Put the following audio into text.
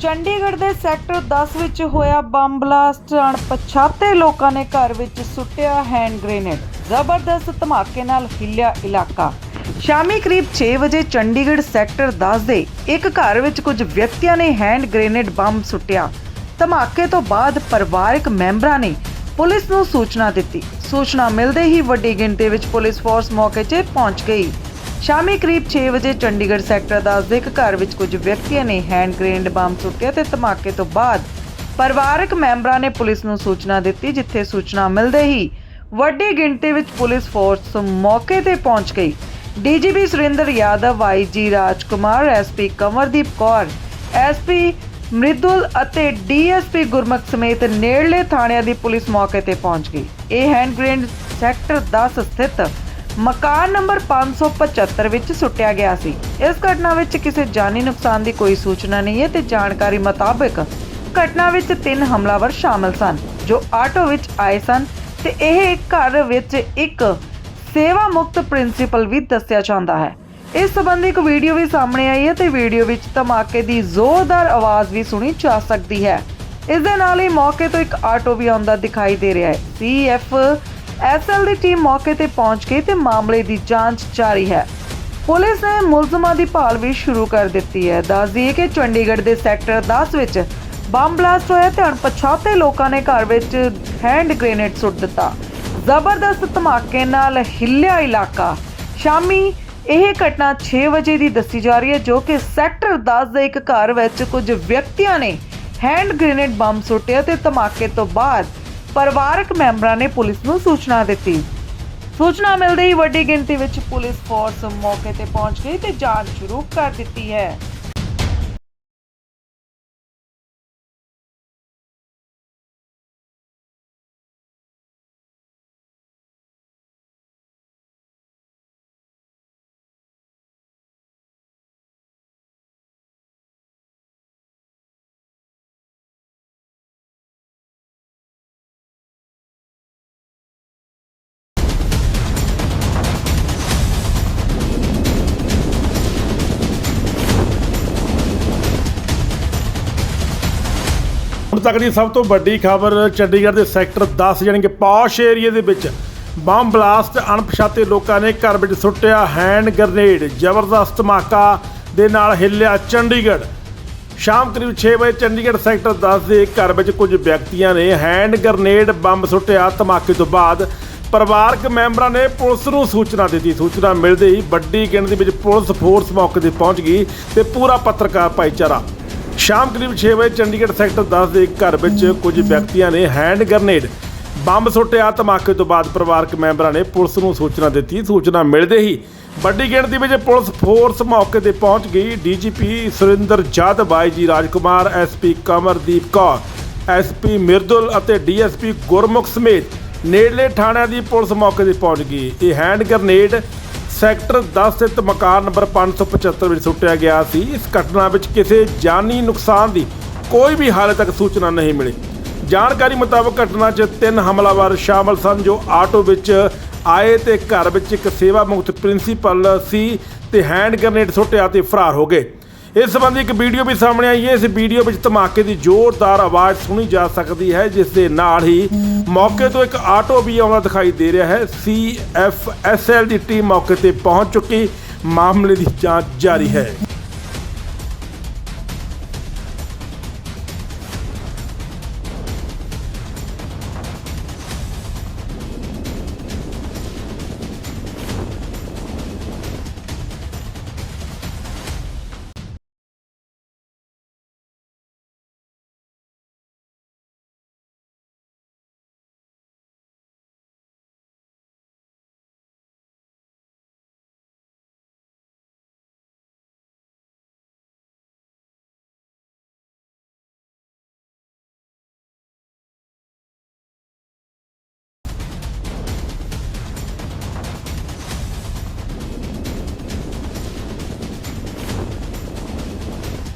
ਚੰਡੀਗੜ੍ਹ ਦੇ ਸੈਕਟਰ 10 ਵਿੱਚ ਹੋਇਆ ਬੰਬ ਬਲਾਸਟ, ਅਣਪਛਾਤੇ ਲੋਕਾਂ ਨੇ ਘਰ ਵਿੱਚ ਸੁੱਟਿਆ ਹੈਂਡ ਗ੍ਰੇਨੇਡ। ਜ਼ਬਰਦਸਤ ਧਮਾਕੇ ਨਾਲ ਹਿੱਲਿਆ ਇਲਾਕਾ। ਸ਼ਾਮੀ ਕਰੀਬ 6 ਵਜੇ ਚੰਡੀਗੜ੍ਹ ਸੈਕਟਰ 10 ਦੇ ਇੱਕ ਘਰ ਵਿੱਚ ਕੁਝ ਵਿਅਕਤੀਆਂ ਨੇ ਹੈਂਡ ਗ੍ਰੇਨੇਡ ਬੰਬ ਸੁੱਟਿਆ। ਧਮਾਕੇ ਤੋਂ ਬਾਅਦ ਪਰਿਵਾਰਕ ਮੈਂਬਰਾਂ ਨੇ ਪੁਲਿਸ ਨੂੰ ਸੂਚਨਾ ਦਿੱਤੀ। ਸੂਚਨਾ ਮਿਲਦੇ ਹੀ ਵੱਡੀ ਗਿਣਤੀ ਵਿੱਚ ਪੁਲਿਸ ਫੋਰਸ ਮੌਕੇ 'ਤੇ ਪਹੁੰਚ ਗਈ। ਸ਼ਾਮੀ ਕਰੀਬ 6 ਵਜੇ ਚੰਡੀਗੜ੍ਹ ਸੈਕਟਰ 10 ਦੇ ਇੱਕ ਘਰ ਵਿੱਚ ਕੁਝ ਵਿਅਕਤੀਆਂ ਨੇ ਹੈਂਡ ਗ੍ਰੇਨੇਡ ਬੰਬ ਸੁੱਟਿਆ ਤੇ ਧਮਾਕੇ ਤੋਂ ਬਾਅਦ ਪਰਿਵਾਰਕ ਮੈਂਬਰਾਂ ਨੇ ਪੁਲਿਸ ਨੂੰ ਸੂਚਨਾ ਦਿੱਤੀ, ਜਿੱਥੇ ਸੂਚਨਾ ਮਿਲਦੇ ਹੀ ਵੱਡੀ ਗਿਣਤੀ ਵਿੱਚ ਪੁਲਿਸ ਫੋਰਸ ਮੌਕੇ ਤੇ ਪਹੁੰਚ ਗਈ। DGP Surinder Yadav IG Rajkumar SP Kamardeep Kaur SP Mridul ਅਤੇ ਡੀਐਸਪੀ ਗੁਰਮੁਖ ਸਮੇਤ ਨੇੜਲੇ ਥਾਣਿਆਂ ਦੀ ਪੁਲਿਸ ਮੌਕੇ ਤੇ ਪਹੁੰਚ ਗਈ। ਇਹ ਹੈਂਡ ਗ੍ਰੇਨੇਡ ਸੈਕਟਰ 10 ਸਥਿਤ ਮਕਾਨ ਨੰਬਰ 575 ਵਿੱਚ ਸੁੱਟਿਆ ਗਿਆ ਸੀ। ਇਸ ਘਟਨਾ ਵਿੱਚ ਕਿਸੇ ਜਾਨੀ ਨੁਕਸਾਨ ਦੀ ਕੋਈ ਸੂਚਨਾ ਨਹੀਂ ਹੈ ਤੇ ਜਾਣਕਾਰੀ ਮੁਤਾਬਕ ਘਟਨਾ ਵਿੱਚ ਤਿੰਨ ਹਮਲਾਵਰ ਸ਼ਾਮਲ ਸਨ, ਜੋ ਆਟੋ ਵਿੱਚ ਆਏ ਸਨ ਤੇ ਇਹ ਘਰ ਵਿੱਚ ਇੱਕ ਸੇਵਾ ਮੁਕਤ ਪ੍ਰਿੰਸੀਪਲ ਵੀ ਦੱਸਿਆ ਜਾਂਦਾ ਹੈ। ਇਸ ਸੰਬੰਧੀ ਇੱਕ ਵੀਡੀਓ ਵੀ ਸਾਹਮਣੇ ਆਈ ਹੈ ਤੇ ਵੀਡੀਓ ਵਿੱਚ ਧਮਾਕੇ ਦੀ ਜ਼ੋਰਦਾਰ ਆਵਾਜ਼ ਵੀ ਸੁਣੀ ਜਾ ਸਕਦੀ ਹੈ। ਇਸ ਦੇ ਨਾਲ ਹੀ ਮੌਕੇ ਤੋਂ ਇੱਕ ਆਟੋ ਵੀ ਆਉਂਦਾ ਦਿਖਾਈ ਦੇ ਰਿਹਾ ਹੈ। ਸੀਐਫ ਐਸਐਲ ਦੀ ਟੀਮ ਮੌਕੇ ਤੇ ਪਹੁੰਚ ਗਈ ਤੇ ਮਾਮਲੇ ਦੀ ਜਾਂਚ ਜਾਰੀ ਹੈ। ਪੁਲਿਸ ਨੇ ਮੁਲਜ਼ਮਾਂ ਦੀ ਭਾਲ ਵੀ ਸ਼ੁਰੂ ਕਰ ਦਿੱਤੀ ਹੈ। ਦੱਸ ਦਈਏ ਕਿ ਚੰਡੀਗੜ੍ਹ ਦੇ ਸੈਕਟਰ 10 ਵਿੱਚ ਬੰਬ ਬਲਾਸਟ ਹੋਇਆ ਤੇ ਅਣਪਛਾਤੇ ਲੋਕਾਂ ਨੇ ਘਰ ਵਿੱਚ ਹੈਂਡ ਗ੍ਰੇਨੇਡ ਸੁੱਟ ਦਿੱਤਾ। ਜ਼ਬਰਦਸਤ ਧਮਾਕੇ ਨਾਲ ਹਿੱਲਿਆ ਇਲਾਕਾ। ਸ਼ਾਮੀ ਇਹ ਘਟਨਾ 6 ਵਜੇ ਦੀ ਦੱਸੀ ਜਾ ਰਹੀ ਹੈ, ਜੋ ਕਿ ਸੈਕਟਰ 10 ਦੇ ਇੱਕ ਘਰ ਵਿੱਚ ਕੁਝ ਵਿਅਕਤੀਆਂ ਨੇ ਹੈਂਡ ਗ੍ਰੇਨੇਡ ਬੰਬ ਸੁੱਟਿਆ ਤੇ ਧਮਾਕੇ ਤੋਂ ਬਾਅਦ ਪਰਿਵਾਰਕ ਮੈਂਬਰਾਂ ਨੇ ਪੁਲਿਸ ਨੂੰ ਸੂਚਨਾ ਦਿੱਤੀ। ਸੂਚਨਾ ਮਿਲਦੇ ਹੀ ਵੱਡੀ ਗਿਣਤੀ ਵਿੱਚ ਪੁਲਿਸ ਫੋਰਸ ਮੌਕੇ ਤੇ ਪਹੁੰਚ ਗਈ ਤੇ ਜਾਂਚ ਸ਼ੁਰੂ ਕਰ ਦਿੱਤੀ ਹੈ। ਹੁਣ ਤੱਕ ਦੀ ਸਭ ਤੋਂ ਵੱਡੀ ਖਬਰ ਚੰਡੀਗੜ੍ਹ ਦੇ ਸੈਕਟਰ 10 ਯਾਨੀ ਕਿ ਪੌਸ਼ ਏਰੀਆ ਦੇ ਵਿੱਚ ਬੰਬ ਬਲਾਸਟ ਅਣਪਛਾਤੇ ਲੋਕਾਂ ਨੇ ਘਰ ਵਿੱਚ ਸੁੱਟਿਆ ਹੈਂਡ ਗ੍ਰਨੇਡ, ਜ਼ਬਰਦਸਤ ਧਮਾਕਾ ਦੇ ਨਾਲ ਹਿੱਲਿਆ ਚੰਡੀਗੜ੍ਹ। ਸ਼ਾਮ ਕਰੀਬ 6 ਵਜੇ ਚੰਡੀਗੜ੍ਹ ਸੈਕਟਰ 10 ਦੇ ਘਰ ਵਿੱਚ ਕੁਝ ਵਿਅਕਤੀਆਂ ਨੇ ਹੈਂਡ ਗ੍ਰਨੇਡ ਬੰਬ ਸੁੱਟਿਆ। ਧਮਾਕੇ ਤੋਂ ਬਾਅਦ ਪਰਿਵਾਰਕ ਮੈਂਬਰਾਂ ਨੇ ਪੁਲਿਸ ਨੂੰ ਸੂਚਨਾ ਦਿੱਤੀ। ਸੂਚਨਾ ਮਿਲਦੇ ਹੀ ਵੱਡੀ ਗਿਣਤੀ ਵਿੱਚ ਪੁਲਿਸ ਫੋਰਸ ਮੌਕੇ ਤੇ ਪਹੁੰਚ ਗਈ ਤੇ ਪੂਰਾ ਪੱਤਰਕਾਰ ਭਾਈਚਾਰਾ ਸ਼ਾਮ ਕਰੀਬ 6 ਵਜੇ ਚੰਡੀਗੜ੍ਹ ਸੈਕਟਰ 10 ਦੇ ਇੱਕ ਘਰ ਵਿੱਚ ਕੁਝ ਵਿਅਕਤੀਆਂ ਨੇ ਹੈਂਡ ਗ੍ਰਨੇਡ, ਬੰਬ ਸੁੱਟਿਆ, ਧਮਾਕੇ ਤੋਂ ਬਾਅਦ ਪਰਿਵਾਰਕ ਮੈਂਬਰਾਂ ਨੇ ਪੁਲਿਸ ਨੂੰ ਸੂਚਨਾ ਦਿੱਤੀ। ਸੂਚਨਾ ਮਿਲਦੇ ਹੀ ਵੱਡੀ ਗਿਣਤੀ ਵਿੱਚ ਪੁਲਿਸ ਫੋਰਸ ਮੌਕੇ ਤੇ ਪਹੁੰਚ ਗਈ। DGP Surinder Jadav IG Rajkumar SP Kamardeep Kaur SP Mridul ਅਤੇ ਡੀਐਸਪੀ ਗੁਰਮੁਖ ਸਮੇਤ ਨੇੜਲੇ ਥਾਣਿਆਂ ਦੀ ਪੁਲਿਸ ਮੌਕੇ ਤੇ ਪਹੁੰਚ ਗਈ। ਇਹ ਹੈਂਡ ਗ੍ਰਨੇਡ ਸੈਕਟਰ 10 ਸਥਿਤ ਮਕਾਨ ਨੰਬਰ 575 ਵਿੱਚ ਸੁੱਟਿਆ ਗਿਆ ਸੀ। ਇਸ ਘਟਨਾ ਵਿੱਚ ਕਿਸੇ ਜਾਨੀ ਨੁਕਸਾਨ ਦੀ ਕੋਈ ਵੀ ਹਾਲੇ ਤੱਕ ਸੂਚਨਾ ਨਹੀਂ ਮਿਲੀ। ਜਾਣਕਾਰੀ ਮੁਤਾਬਕ ਘਟਨਾ 'ਚ ਤਿੰਨ ਹਮਲਾਵਰ ਸ਼ਾਮਲ ਸਨ, ਜੋ ਆਟੋ ਵਿੱਚ ਆਏ ਤੇ ਘਰ ਵਿੱਚ ਇੱਕ ਸੇਵਾ ਮੁਕਤ ਪ੍ਰਿੰਸੀਪਲ ਸੀ ਤੇ ਹੈਂਡ ਗ੍ਰਨੇਡ ਸੁੱਟਿਆ ਤੇ ਫਰਾਰ ਹੋ ਗਏ। ਇਸ ਸੰਬੰਧੀ ਇੱਕ ਵੀਡੀਓ ਵੀ ਸਾਹਮਣੇ ਆਈ ਹੈ। ਇਸ ਵੀਡੀਓ ਵਿੱਚ ਧਮਾਕੇ ਦੀ ਜ਼ੋਰਦਾਰ ਆਵਾਜ਼ ਸੁਣੀ ਜਾ ਸਕਦੀ ਹੈ, ਜਿਸ ਦੇ ਨਾਲ ਹੀ ਮੌਕੇ ਤੋਂ ਇੱਕ ਆਟੋ ਵੀ ਆਉਂਦਾ ਦਿਖਾਈ ਦੇ ਰਿਹਾ ਹੈ। ਸੀ ਐਫ ਐਸ ਐਲ ਦੀ ਟੀਮ ਮੌਕੇ ਤੇ ਪਹੁੰਚ ਚੁੱਕੀ। ਮਾਮਲੇ ਦੀ ਜਾਂਚ ਜਾਰੀ ਹੈ।